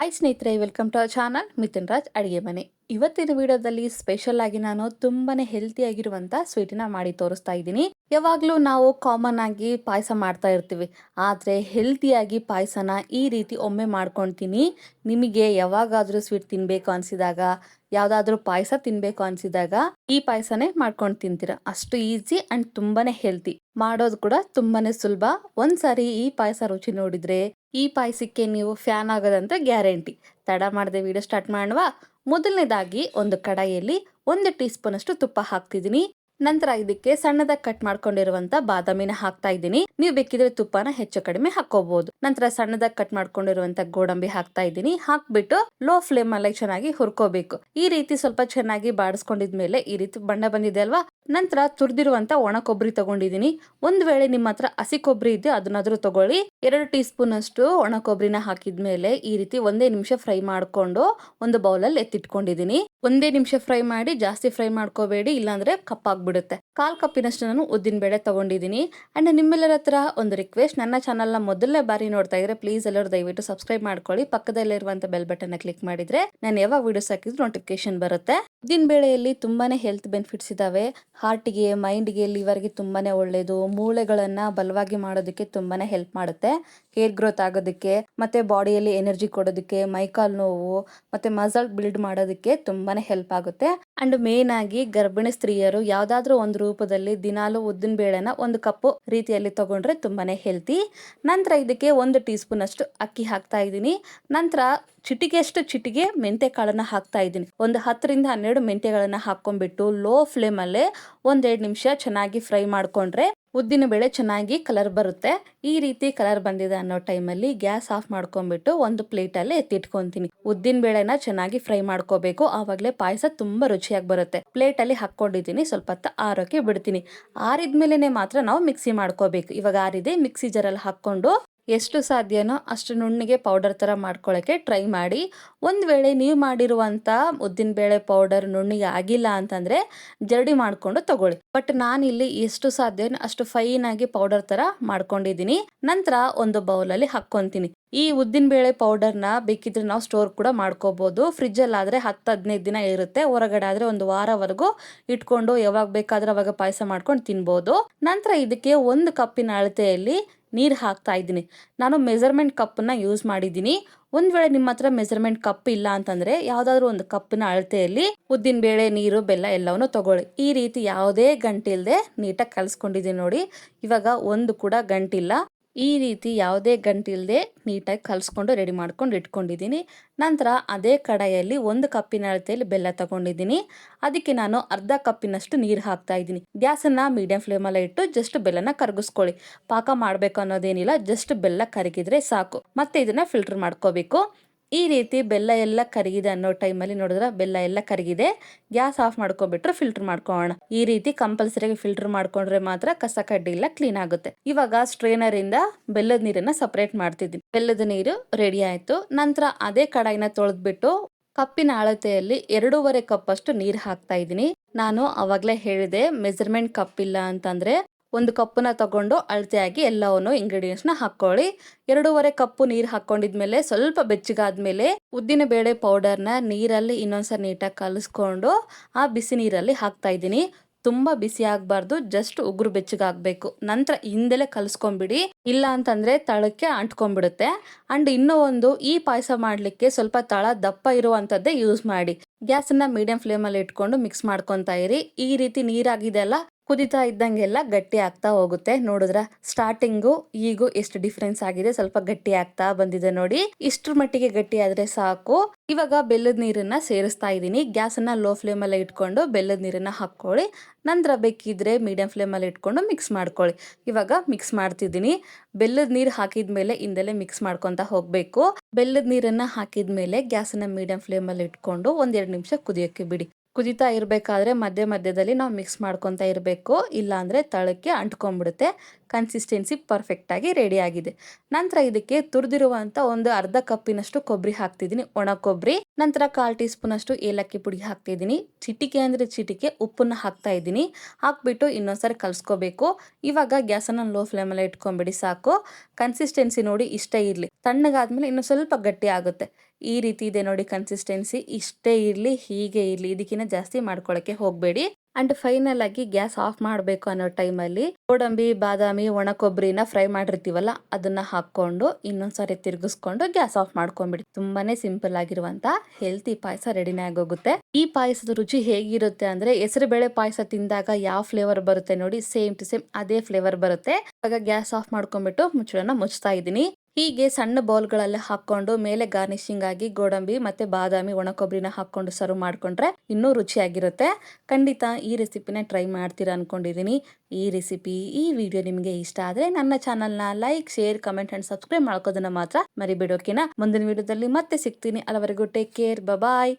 Hi ಸ್ನೇಹಿತರೆ welcome to our channel Mithun Raj ಅಡುಗೆ ಮನೆ. ಇವತ್ತಿನ ವಿಡಿಯೋದಲ್ಲಿ ಸ್ಪೆಷಲ್ ಆಗಿ ನಾನು ತುಂಬಾನೇ ಹೆಲ್ತಿ ಆಗಿರುವಂತ ಸ್ವೀಟನ್ನ ಮಾಡಿ ತೋರಿಸ್ತಾ ಇದ್ದೀನಿ. ಯಾವಾಗಲೂ ನಾವು ಕಾಮನ್ ಆಗಿ ಪಾಯಸ ಮಾಡ್ತಾ ಇರ್ತೀವಿ. ಆದರೆ ಹೆಲ್ತಿಯಾಗಿ ಪಾಯಸನ ಈ ರೀತಿ ಒಮ್ಮೆ ಮಾಡ್ಕೊಳ್ತೀನಿ ನಿಮಗೆ ಯಾವಾಗಾದರೂ ಸ್ವೀಟ್ ತಿನ್ನಬೇಕು ಅನಿಸಿದಾಗ, ಯಾವುದಾದ್ರೂ ಪಾಯಸ ತಿನ್ನಬೇಕು ಅನಿಸಿದಾಗ ಈ ಪಾಯಸನೇ ಮಾಡ್ಕೊಂಡು ತಿಂತೀರ. ಅಷ್ಟು ಈಸಿ ಆ್ಯಂಡ್ ತುಂಬಾನೇ ಹೆಲ್ತಿ ಮಾಡೋದು ಕೂಡ ತುಂಬಾನೇ ಸುಲಭ. ಒಂದ್ಸಾರಿ ಈ ಪಾಯಸ ರುಚಿ ನೋಡಿದ್ರೆ ಈ ಪಾಯಸಕ್ಕೆ ನೀವು ಫ್ಯಾನ್ ಆಗೋದಂತ ಗ್ಯಾರಂಟಿ. ತಡ ಮಾಡದೆ ವಿಡಿಯೋ ಸ್ಟಾರ್ಟ್ ಮಾಡುವ. ಮೊದಲನೇದಾಗಿ ಒಂದು ಕಡಾಯಿಯಲ್ಲಿ ಒಂದು ಟೀ ಸ್ಪೂನಷ್ಟು ತುಪ್ಪ ಹಾಕ್ತಿದ್ದೀನಿ. ನಂತರ ಇದಕ್ಕೆ ಸಣ್ಣದಾಗಿ ಕಟ್ ಮಾಡ್ಕೊಂಡಿರುವಂತ ಬಾದಾಮಿನ ಹಾಕ್ತಾ ಇದ್ದೀನಿ. ನೀವು ಬೇಕಿದ್ರೆ ತುಪ್ಪನ ಹೆಚ್ಚು ಕಡಿಮೆ ಹಾಕೋಬಹುದು ನಂತರ ಸಣ್ಣದಾಗಿ ಕಟ್ ಮಾಡ್ಕೊಂಡಿರುವಂತ ಗೋಡಂಬಿ ಹಾಕ್ತಾ ಇದ್ದೀನಿ. ಹಾಕ್ಬಿಟ್ಟು ಲೋ ಫ್ಲೇಮ್ ಅಲ್ಲಿ ಚೆನ್ನಾಗಿ ಹುರ್ಕೋಬೇಕು. ಈ ರೀತಿ ಸ್ವಲ್ಪ ಚೆನ್ನಾಗಿ ಬಾಡಿಸ್ಕೊಂಡಿದ್ಮೇಲೆ ಈ ರೀತಿ ಬಣ್ಣ ಬಂದಿದೆ ಅಲ್ವಾ? ನಂತರ ತುರಿದಿರುವಂತ ಒಣ ಕೊಬ್ಬರಿ ತಗೊಂಡಿದ್ದೀನಿ. ಒಂದ್ ವೇಳೆ ನಿಮ್ಮ ಹತ್ರ ಹಸಿ ಕೊಬ್ಬರಿ ಇದೆ, ಅದನ್ನಾದ್ರೂ ತಗೊಳ್ಳಿ. ಎರಡು ಟೀ ಸ್ಪೂನ್ ಅಷ್ಟು ಒಣ ಕೊಬ್ಬರಿನ ಹಾಕಿದ್ಮೇಲೆ ಈ ರೀತಿ ಒಂದೇ ನಿಮಿಷ ಫ್ರೈ ಮಾಡ್ಕೊಂಡು ಒಂದು ಬೌಲಲ್ಲಿ ಎತ್ತಿಟ್ಕೊಂಡಿದ್ದೀನಿ. ಒಂದೇ ನಿಮಿಷ ಫ್ರೈ ಮಾಡಿ ಜಾಸ್ತಿ ಫ್ರೈ ಮಾಡ್ಕೋಬೇಡಿ, ಇಲ್ಲಾಂದ್ರೆ ಕಪ್ಪಾಗ್ಬಿಡುತ್ತೆ. ಕಾಲ್ ಕಪ್ಪಿನಷ್ಟು ನಾನು ಉದ್ದಿನ ಬೇಳೆ ತಗೊಂಡಿದ್ದೀನಿ. ಅಂಡ್ ನಿಮ್ಮೆಲ್ಲರ ಹತ್ರ ಒಂದು ರಿಕ್ವೆಸ್ಟ್ ನನ್ನ ಚಾನಲ್ನ ಮೊದಲನೇ ಬಾರಿ ನೋಡ್ತಾ ಇದ್ರೆ ಪ್ಲೀಸ್ ಎಲ್ಲರೂ ದಯವಿಟ್ಟು ಸಬ್ಸ್ಕ್ರೈಬ್ ಮಾಡ್ಕೊಳ್ಳಿ. ಪಕ್ಕದಲ್ಲಿರುವಂಥ ಬೆಲ್ ಬಟನ್ ಕ್ಲಿಕ್ ಮಾಡಿದ್ರೆ ನಾನು ಯಾವಾಗ ವಿಡಿಯೋಸ್ ಹಾಕಿದ್ರು ನೋಟಿಫಿಕೇಶನ್ ಬರುತ್ತೆ. ಉದ್ದಿನ ಬೇಳೆಯಲ್ಲಿ ತುಂಬಾನೇ ಹೆಲ್ತ್ ಬೆನಿಫಿಟ್ಸ್ ಇದಾವೆ. ಹಾರ್ಟಿಗೆ ಮೈಂಡ್ಗೆ ಲಿವರ್ಗೆ ತುಂಬಾನೇ ಒಳ್ಳೆಯದು ಮೂಳೆಗಳನ್ನು ಬಲವಾಗಿ ಮಾಡೋದಕ್ಕೆ ತುಂಬಾನೇ ಹೆಲ್ಪ್ ಮಾಡುತ್ತೆ. ಹೇರ್ ಗ್ರೋತ್ ಆಗೋದಕ್ಕೆ, ಮತ್ತೆ ಬಾಡಿಯಲ್ಲಿ ಎನರ್ಜಿ ಕೊಡೋದಕ್ಕೆ ಮೈಕಾಲ್ ನೋವು, ಮತ್ತೆ ಮಸಲ್ ಬಿಲ್ಡ್ ಮಾಡೋದಕ್ಕೆ ತುಂಬಾನೇ ಹೆಲ್ಪ್ ಆಗುತ್ತೆ. ಅಂಡ್ ಮೇನ್ ಆಗಿ ಗರ್ಭಿಣಿ ಸ್ತ್ರೀಯರು ಯಾವ್ದಾದ್ರು ಒಂದು ರೂಪದಲ್ಲಿ ದಿನಾಲು ಉದ್ದಿನ ಬೇಳೆನ ಒಂದು ಕಪ್ಪು ರೀತಿಯಲ್ಲಿ ತಗೊಂಡ್ರೆ ತುಂಬಾನೇ ಹೆಲ್ತಿ ನಂತರ ಇದಕ್ಕೆ ಒಂದು ಟೀ ಸ್ಪೂನ್ ಅಷ್ಟು ಅಕ್ಕಿ ಹಾಕ್ತಾ ಇದ್ದೀನಿ. ನಂತರ ಚಿಟಿಗೆಷ್ಟು ಚಿಟಿಗೆ ಮೆಂತೆ ಕಾಳನ್ನು ಹಾಕ್ತಾ ಇದ್ದೀನಿ. ಒಂದು ಹತ್ತರಿಂದ ಹನ್ನೆರಡು ಮೆಂತೆಗಳನ್ನ ಹಾಕ್ಕೊಂಡ್ಬಿಟ್ಟು ಲೋ ಫ್ಲೇಮಲ್ಲೇ ಒಂದೆರಡು ನಿಮಿಷ ಚೆನ್ನಾಗಿ ಫ್ರೈ ಮಾಡ್ಕೊಂಡ್ರೆ ಉದ್ದಿನ ಬೇಳೆ ಚೆನ್ನಾಗಿ ಕಲರ್ ಬರುತ್ತೆ. ಈ ರೀತಿ ಕಲರ್ ಬಂದಿದೆ ಅನ್ನೋ ಟೈಮಲ್ಲಿ ಗ್ಯಾಸ್ ಆಫ್ ಮಾಡ್ಕೊಂಡ್ಬಿಟ್ಟು ಒಂದು ಪ್ಲೇಟಲ್ಲಿ ಎತ್ತಿಟ್ಕೊಂತೀನಿ. ಉದ್ದಿನ ಬೇಳೆನ ಚೆನ್ನಾಗಿ ಫ್ರೈ ಮಾಡ್ಕೋಬೇಕು. ಆವಾಗಲೇ ಪಾಯಸ ತುಂಬಾ ರುಚಿಯಾಗಿ ಬರುತ್ತೆ. ಪ್ಲೇಟಲ್ಲಿ ಹಾಕ್ಕೊಂಡಿದ್ದೀನಿ. ಸ್ವಲ್ಪ ಹೊತ್ತು ಆರೋಕೆ ಬಿಡ್ತೀನಿ. ಆರಿದ್ಮೇಲೆ ಮಾತ್ರ ನಾವು ಮಿಕ್ಸಿ ಮಾಡ್ಕೋಬೇಕು. ಇವಾಗ ಆರಿದೆ ಮಿಕ್ಸಿ ಜರಲ್ಲಿ ಹಾಕ್ಕೊಂಡು ಎಷ್ಟು ಸಾಧ್ಯನೋ ಅಷ್ಟು ನುಣ್ಣಿಗೆ ಪೌಡರ್ ಥರ ಮಾಡ್ಕೊಳ್ಳೋಕ್ಕೆ ಟ್ರೈ ಮಾಡಿ. ಒಂದು ವೇಳೆ ನೀವು ಮಾಡಿರುವಂಥ ಉದ್ದಿನಬೇಳೆ ಪೌಡರ್ ನುಣ್ಣಿಗೆ ಆಗಿಲ್ಲ ಅಂತಂದರೆ ಜರಡಿ ಮಾಡಿಕೊಂಡು ತಗೊಳ್ಳಿ. ಬಟ್ ನಾನಿಲ್ಲಿ ಎಷ್ಟು ಸಾಧ್ಯನೋ ಅಷ್ಟು ಫೈನಾಗಿ ಪೌಡರ್ ಥರ ಮಾಡ್ಕೊಂಡಿದ್ದೀನಿ. ನಂತರ ಒಂದು ಬೌಲಲ್ಲಿ ಹಾಕ್ಕೊತೀನಿ. ಈ ಉದ್ದಿನಬೇಳೆ ಪೌಡರ್ನ ಬೇಕಿದ್ರೆ ನಾವು ಸ್ಟೋರ್ ಕೂಡ ಮಾಡ್ಕೋಬೋದು. ಫ್ರಿಜ್ಜಲ್ಲಾದರೆ ಹತ್ತು ಹದಿನೈದು ದಿನ ಇರುತ್ತೆ. ಹೊರಗಡೆ ಆದರೆ ಒಂದು ವಾರವರೆಗೂ ಇಟ್ಕೊಂಡು ಯಾವಾಗ ಬೇಕಾದ್ರೆ ಅವಾಗ ಪಾಯಸ ಮಾಡ್ಕೊಂಡು ತಿನ್ಬೋದು. ನಂತರ ಇದಕ್ಕೆ ಒಂದು ಕಪ್ಪಿನ ಅಳತೆಯಲ್ಲಿ ನೀರು ಹಾಕ್ತಾ ಇದ್ದೀನಿ. ನಾನು ಮೆಜರ್ಮೆಂಟ್ ಕಪ್ಪನ್ನು ಯೂಸ್ ಮಾಡಿದ್ದೀನಿ. ಒಂದು ವೇಳೆ ನಿಮ್ಮ ಹತ್ರ ಮೆಜರ್ಮೆಂಟ್ ಕಪ್ ಇಲ್ಲ ಅಂತಂದರೆ ಯಾವುದಾದ್ರೂ ಒಂದು ಕಪ್ಪಿನ ಅಳತೆಯಲ್ಲಿ ಉದ್ದಿನ ಬೇಳೆ, ನೀರು, ಬೆಲ್ಲ ಎಲ್ಲವನ್ನು ತಗೊಳ್ಳಿ. ಈ ರೀತಿ ಯಾವುದೇ ಗಂಟಿಲ್ಲದೆ ನೀಟಾಗಿ ಕಲಿಸ್ಕೊಂಡಿದ್ದೀನಿ ನೋಡಿ. ಇವಾಗ ಒಂದು ಕೂಡ ಗಂಟಿಲ್ಲ. ಈ ರೀತಿ ಯಾವುದೇ ಗಂಟಿಲ್ಲದೆ ನೀಟಾಗಿ ಕಲಿಸ್ಕೊಂಡು ರೆಡಿ ಮಾಡ್ಕೊಂಡು ಇಟ್ಕೊಂಡಿದ್ದೀನಿ. ನಂತರ ಅದೇ ಕಡಾಯಲ್ಲಿ ಒಂದು ಕಪ್ಪಿನ ಅಳತೆಯಲ್ಲಿ ಬೆಲ್ಲ ತಗೊಂಡಿದ್ದೀನಿ. ಅದಕ್ಕೆ ನಾನು ಅರ್ಧ ಕಪ್ಪಿನಷ್ಟು ನೀರು ಹಾಕ್ತಾ ಇದ್ದೀನಿ. ಗ್ಯಾಸನ್ನು ಮೀಡಿಯಂ ಫ್ಲೇಮಲ್ಲೇ ಇಟ್ಟು ಜಸ್ಟ್ ಬೆಲ್ಲನ ಕರಗಿಸ್ಕೊಳ್ಳಿ. ಪಾಕ ಮಾಡಬೇಕು ಅನ್ನೋದೇನಿಲ್ಲ, ಜಸ್ಟ್ ಬೆಲ್ಲ ಕರಗಿದ್ರೆ ಸಾಕು. ಮತ್ತೆ ಇದನ್ನು ಫಿಲ್ಟರ್ ಮಾಡ್ಕೋಬೇಕು. ಈ ರೀತಿ ಬೆಲ್ಲ ಎಲ್ಲ ಕರಗಿದೆ ಅನ್ನೋ ಟೈಮಲ್ಲಿ ನೋಡಿದ್ರೆ ಬೆಲ್ಲ ಎಲ್ಲ ಕರಗಿದೆ. ಗ್ಯಾಸ್ ಆಫ್ ಮಾಡ್ಕೊಂಡ್ಬಿಟ್ರೆ ಫಿಲ್ಟರ್ ಮಾಡ್ಕೊಳ್ಳೋಣ. ಈ ರೀತಿ ಕಂಪಲ್ಸರಿಯಾಗಿ ಫಿಲ್ಟರ್ ಮಾಡ್ಕೊಂಡ್ರೆ ಮಾತ್ರ ಕಸ ಕಡ್ಡಿ ಎಲ್ಲ ಕ್ಲೀನ್ ಆಗುತ್ತೆ. ಇವಾಗ ಸ್ಟ್ರೈನರ್ ಇಂದ ಬೆಲ್ಲದ ನೀರನ್ನ ಸಪರೇಟ್ ಮಾಡ್ತಿದ್ದೀನಿ. ಬೆಲ್ಲದ ನೀರು ರೆಡಿ ಆಯ್ತು. ನಂತರ ಅದೇ ಕಡಾಯಿನ ತೊಳೆದ್ಬಿಟ್ಟು ಕಪ್ಪಿನ ಅಳತೆಯಲ್ಲಿ ಎರಡೂವರೆ ಕಪ್ ಅಷ್ಟು ನೀರು ಹಾಕ್ತಾ ಇದ್ದೀನಿ. ನಾನು ಅವಾಗಲೇ ಹೇಳಿದೆ ಮೆಜರ್ಮೆಂಟ್ ಕಪ್ ಇಲ್ಲ ಅಂತಂದ್ರೆ ಒಂದು ಕಪ್ಪನ್ನ ತಗೊಂಡು ಅಳತೆಯಾಗಿ ಎಲ್ಲವನ್ನು ಇಂಗ್ರೀಡಿಯೆಂಟ್ಸ್ನ ಹಾಕ್ಕೊಳ್ಳಿ. ಎರಡೂವರೆ ಕಪ್ಪು ನೀರು ಹಾಕ್ಕೊಂಡಿದ್ಮೇಲೆ ಸ್ವಲ್ಪ ಬೆಚ್ಚಗಾದ್ಮೇಲೆ ಉದ್ದಿನ ಬೇಳೆ ಪೌಡರ್ನ ನೀರಲ್ಲಿ ಇನ್ನೊಂದ್ಸರಿ ನೀಟಾಗಿ ಕಲಿಸ್ಕೊಂಡು ಆ ಬಿಸಿ ನೀರಲ್ಲಿ ಹಾಕ್ತಾ ಇದ್ದೀನಿ. ತುಂಬ ಬಿಸಿ ಆಗಬಾರ್ದು ಜಸ್ಟ್ ಉಗುರು ಬೆಚ್ಚಗಾಗಬೇಕು. ನಂತರ ಹಿಂದೆಲೆ ಕಲಿಸ್ಕೊಂಬಿಡಿ. ಇಲ್ಲ ಅಂತಂದ್ರೆ ತಳಕ್ಕೆ ಅಂಟ್ಕೊಂಡ್ಬಿಡುತ್ತೆ ಆ್ಯಂಡ್ ಇನ್ನೂ ಒಂದು, ಈ ಪಾಯಸ ಮಾಡಲಿಕ್ಕೆ ಸ್ವಲ್ಪ ತಳ ದಪ್ಪ ಇರುವಂಥದ್ದೇ ಯೂಸ್ ಮಾಡಿ. ಗ್ಯಾಸನ್ನು ಮೀಡಿಯಂ ಫ್ಲೇಮಲ್ಲಿ ಇಟ್ಕೊಂಡು ಮಿಕ್ಸ್ ಮಾಡ್ಕೊತಾ ಇರಿ. ಈ ರೀತಿ ನೀರಾಗಿದೆ ಅಲ್ಲ ಕುದಿತಾ ಇದ್ದಂಗೆಲ್ಲ ಗಟ್ಟಿ ಆಗ್ತಾ ಹೋಗುತ್ತೆ. ನೋಡಿದ್ರ ಸ್ಟಾರ್ಟಿಂಗು ಈಗೂ ಎಷ್ಟು ಡಿಫ್ರೆನ್ಸ್ ಆಗಿದೆ. ಸ್ವಲ್ಪ ಗಟ್ಟಿ ಆಗ್ತಾ ಬಂದಿದೆ ನೋಡಿ. ಇಷ್ಟ್ರ ಮಟ್ಟಿಗೆ ಗಟ್ಟಿ ಆದ್ರೆ ಸಾಕು. ಇವಾಗ ಬೆಲ್ಲದ ನೀರನ್ನ ಸೇರಿಸ್ತಾ ಇದ್ದೀನಿ. ಗ್ಯಾಸನ್ನ ಲೋ ಫ್ಲೇಮ್ ಅಲ್ಲಿ ಇಟ್ಕೊಂಡು ಬೆಲ್ಲದ ನೀರನ್ನ ಹಾಕೊಳ್ಳಿ ನಂತರ ಬೇಕಿದ್ರೆ ಮೀಡಿಯಂ ಫ್ಲೇಮ್ ಅಲ್ಲಿ ಇಟ್ಕೊಂಡು ಮಿಕ್ಸ್ ಮಾಡ್ಕೊಳ್ಳಿ. ಇವಾಗ ಮಿಕ್ಸ್ ಮಾಡ್ತಿದ್ದೀನಿ. ಬೆಲ್ಲದ ನೀರು ಹಾಕಿದ್ಮೇಲೆ ಇಂದಲೇ ಮಿಕ್ಸ್ ಮಾಡ್ಕೊತಾ ಹೋಗಬೇಕು. ಬೆಲ್ಲದ ನೀರನ್ನ ಹಾಕಿದ್ಮೇಲೆ ಗ್ಯಾಸ್ ಗ್ಯಾಸನ್ನ ಮೀಡಿಯಂ ಫ್ಲೇಮ್ ಅಲ್ಲಿ ಇಟ್ಕೊಂಡು ಒಂದೆರಡು ನಿಮಿಷ ಕುದಿಯೋಕೆ ಬಿಡಿ. ಕುದಿತಾ ಇರಬೇಕಾದ್ರೆ ಮಧ್ಯ ಮಧ್ಯದಲ್ಲಿ ನಾವು ಮಿಕ್ಸ್ ಮಾಡ್ಕೊತಾ ಇರಬೇಕು. ಇಲ್ಲಾಂದರೆ ತಳಕ್ಕೆ ಅಂಟ್ಕೊಂಡ್ಬಿಡುತ್ತೆ. ಕನ್ಸಿಸ್ಟೆನ್ಸಿ ಪರ್ಫೆಕ್ಟಾಗಿ ರೆಡಿ ಆಗಿದೆ. ನಂತರ ಇದಕ್ಕೆ ತುರಿದಿರುವಂಥ ಒಂದು ಅರ್ಧ ಕಪ್ಪಿನಷ್ಟು ಕೊಬ್ಬರಿ ಹಾಕ್ತಿದ್ದೀನಿ. ಒಣ ಕೊಬ್ಬರಿ ನಂತರ ಕಾಲು ಟೀ ಸ್ಪೂನಷ್ಟು ಏಲಕ್ಕಿ ಪುಡಿ ಹಾಕ್ತಿದ್ದೀನಿ. ಚಿಟಿಕೆ ಅಂದರೆ ಚಿಟಿಕೆ, ಉಪ್ಪನ್ನ ಹಾಕ್ತಾ ಇದ್ದೀನಿ. ಹಾಕ್ಬಿಟ್ಟು ಇನ್ನೊಂದ್ಸರಿ ಕಲಿಸ್ಕೋಬೇಕು. ಇವಾಗ ಗ್ಯಾಸನ್ನು ಲೋ ಫ್ಲೇಮಲ್ಲಿ ಇಟ್ಕೊಂಬಿಡಿ ಸಾಕು. ಕನ್ಸಿಸ್ಟೆನ್ಸಿ ನೋಡಿ ಇಷ್ಟ ಇರಲಿ. ತಣ್ಣಗಾದ್ಮೇಲೆ ಇನ್ನು ಸ್ವಲ್ಪ ಗಟ್ಟಿ ಆಗುತ್ತೆ. ಈ ರೀತಿ ಇದೆ ನೋಡಿ ಕನ್ಸಿಸ್ಟೆನ್ಸಿ ಇಷ್ಟೇ ಇರಲಿ, ಹೀಗೆ ಇರಲಿ. ಇದಕ್ಕಿಂತ ಜಾಸ್ತಿ ಮಾಡ್ಕೊಳ್ಳೋಕ್ಕೆ ಹೋಗಬೇಡಿ. ಅಂಡ್ ಫೈನಲ್ ಆಗಿ ಗ್ಯಾಸ್ ಆಫ್ ಮಾಡಬೇಕು ಅನ್ನೋ ಟೈಮಲ್ಲಿ ಗೋಡಂಬಿ, ಬಾದಾಮಿ, ಒಣ ಕೊಬ್ಬರಿನ ಫ್ರೈ ಮಾಡಿರ್ತೀವಲ್ಲ, ಅದನ್ನ ಹಾಕೊಂಡು ಇನ್ನೊಂದ್ಸರಿ ತಿರುಗಿಸ್ಕೊಂಡು ಗ್ಯಾಸ್ ಆಫ್ ಮಾಡ್ಕೊಂಡ್ಬಿಡಿ. ತುಂಬಾನೇ ಸಿಂಪಲ್ ಆಗಿರುವಂತ ಹೆಲ್ತಿ ಪಾಯಸ ರೆಡಿನೇ ಆಗೋಗುತ್ತೆ. ಈ ಪಾಯಸದ ರುಚಿ ಹೇಗಿರುತ್ತೆ ಅಂದ್ರೆ ಹೆಸರು ಬೇಳೆ ಪಾಯಸ ತಿಂದಾಗ ಯಾವ ಫ್ಲೇವರ್ ಬರುತ್ತೆ ನೋಡಿ ಸೇಮ್ ಟು ಸೇಮ್ ಅದೇ ಫ್ಲೇವರ್ ಬರುತ್ತೆ. ಇವಾಗ ಗ್ಯಾಸ್ ಆಫ್ ಮಾಡ್ಕೊಂಡ್ಬಿಟ್ಟು ಮುಚ್ಚಳನ ಮುಚ್ತಾ ಇದ್ದೀನಿ. ಹೀಗೆ ಸಣ್ಣ ಬೌಲ್ಗಳಲ್ಲಿ ಹಾಕೊಂಡು ಮೇಲೆ ಗಾರ್ನಿಶಿಂಗ್ ಆಗಿ ಗೋಡಂಬಿ ಮತ್ತೆ ಬಾದಾಮಿ ಒಣ ಕೊಬ್ಬರಿನ ಹಾಕೊಂಡು ಸರ್ವ್ ಮಾಡ್ಕೊಂಡ್ರೆ ಇನ್ನೂ ರುಚಿಯಾಗಿರುತ್ತೆ. ಖಂಡಿತ ಈ ರೆಸಿಪಿನ ಟ್ರೈ ಮಾಡ್ತೀರಾ ಅನ್ಕೊಂಡಿದ್ದೀನಿ ಈ ರೆಸಿಪಿ, ಈ ವಿಡಿಯೋ ನಿಮಗೆ ಇಷ್ಟ ಆದ್ರೆ ನನ್ನ ಚಾನಲ್ನ like, share, comment and subscribe ಮಾಡ್ಕೋದನ್ನ ಮಾತ್ರ ಮರಿಬಿಡೋಕೆನಾ. ಮುಂದಿನ ವಿಡಿಯೋದಲ್ಲಿ ಮತ್ತೆ ಸಿಗ್ತೀನಿ. ಅಲ್ಲಿವರೆಗೂ ಟೇಕ್ ಕೇರ್ ಬಾಯ್